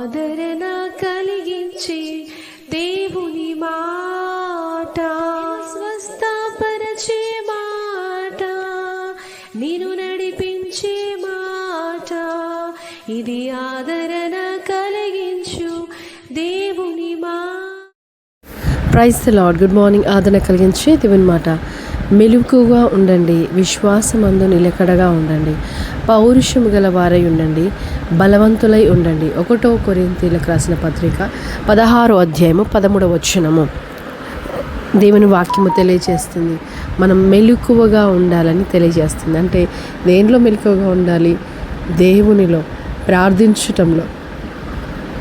ఆదరణ కలిగించే దేవుని మాట. స్వస్థపరచే మాట. నేను నడిపించే మాట. ఇది ఆదరణ కలిగించు దేవుని మా ప్రైజ్ లాడ్ గుడ్ మార్నింగ్ ఆదరణ కలిగించే దేవుని మాట. మెలుకుగా ఉండండి విశ్వాసమందు నిలకడగా ఉండండి పౌరుషము గల వారై ఉండండి బలవంతులై ఉండండి. ఒకటో కొరింతీలకు రాసిన పత్రిక పదహారో అధ్యాయము పదమూడవ వచనము. దేవుని వాక్యము తెలియజేస్తుంది. మనం మెలకువగా ఉండాలని తెలియజేస్తుంది. అంటే దేనిలో మెలకువగా ఉండాలి? దేవునిలో ప్రార్థించటంలో.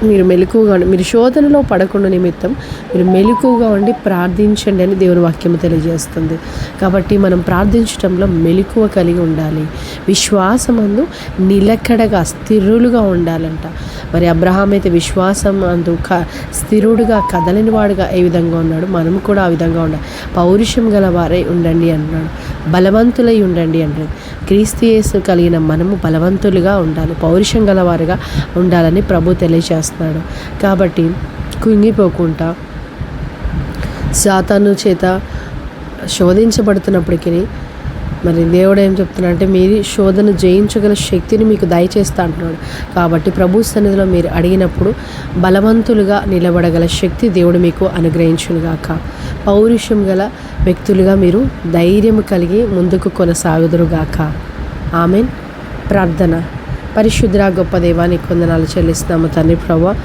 మీరు మెలకువగా మీరు శోధనలో పడకుండా నిమిత్తం మీరు మెలకువగా ఉండి ప్రార్థించండి అని దేవుని వాక్యము తెలియజేస్తుంది. కాబట్టి మనం ప్రార్థించడంలో మెలకువ కలిగి ఉండాలి. విశ్వాసమందు నిలకడగా స్థిరులుగా ఉండాలంట. మరి అబ్రహాం అయితే విశ్వాసం అందు క స్థిరుడుగా కదలని వాడుగా ఏ విధంగా ఉన్నాడు? మనం కూడా ఆ విధంగా ఉండాలి. పౌరుషం గల వారై ఉండండి అన్నాడు. బలవంతులై ఉండండి అంటారు. క్రీస్తు యేసు కలిగిన మనము బలవంతులుగా ఉండాలి పౌరుషం గలవారుగా ఉండాలని ప్రభు తెలియజేస్తున్నాడు. కాబట్టి కుంగిపోకుండా సాతాను చేత శోధించబడుతున్నప్పటికీ మరి దేవుడు ఏం చెప్తున్నా అంటే మీరు శోధన జయించగల శక్తిని మీకు దయచేస్తా అంటున్నాడు. కాబట్టి ప్రభు సన్నిధిలో మీరు అడిగినప్పుడు బలవంతులుగా నిలబడగల శక్తి దేవుడు మీకు అనుగ్రహించునుగాక. పౌరుషం గల వ్యక్తులుగా మీరు ధైర్యం కలిగి ముందుకు కొనసాగుదురుగాక. ఆమెన్. ప్రార్థన. పరిశుద్ర గొప్ప దైవానికి కొందనాలు చెల్లిస్తున్నాము తండ్రి ప్రభా.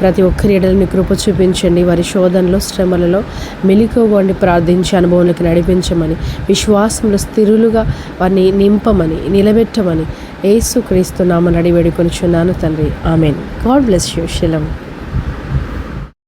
ప్రతి ఒక్కరి ఎడలని కృప చూపించండి. వారి శోధనలో శ్రమలలో మెలికోగొండి ప్రార్థించి అనుభవంలోకి నడిపించమని విశ్వాసంలో స్థిరులుగా వారిని నింపమని నిలబెట్టమని ఏసుక్రీస్తు నామని నామ నడి తండ్రి. Amen. God bless you. Shilam.